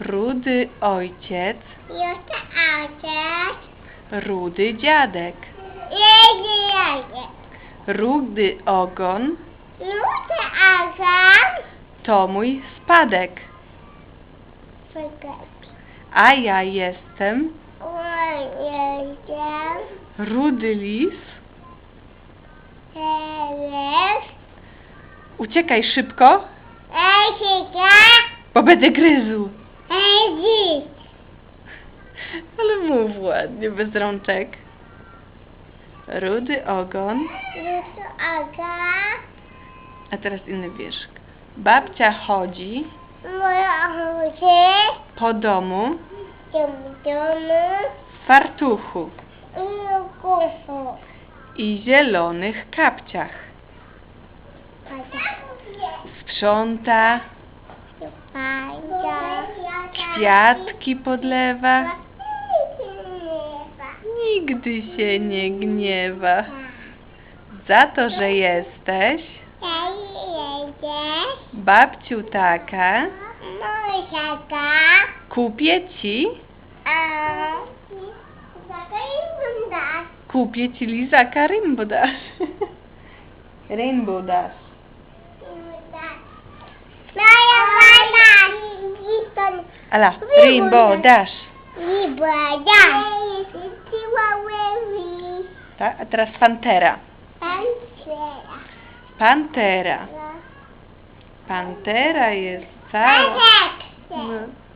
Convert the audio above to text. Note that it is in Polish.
Rudy ojciec, Jeszcze ojciec. rudy dziadek, Jedzie, jedzie. rudy ogon, Luty agam. to mój spadek, a ja jestem rudy lis. Uciekaj szybko, sika. Bo będę gryzł. Ale mów ładnie, bez rączek. Rudy ogon, Luty agam. a teraz inny wierzch. Babcia chodzi po domu W domu. w fartuchu i zielonych kapciach. Sprząta, kwiatki podlewa, nigdy się nie gniewa. Za to, że jesteś babciu taka, kupię ci, kupię ci lizaka Rainbow Dash. Rainbow Dash. Ala, Rainbow Dash. Tak, a teraz Pantera. Pantera. Pantera jest cała. No.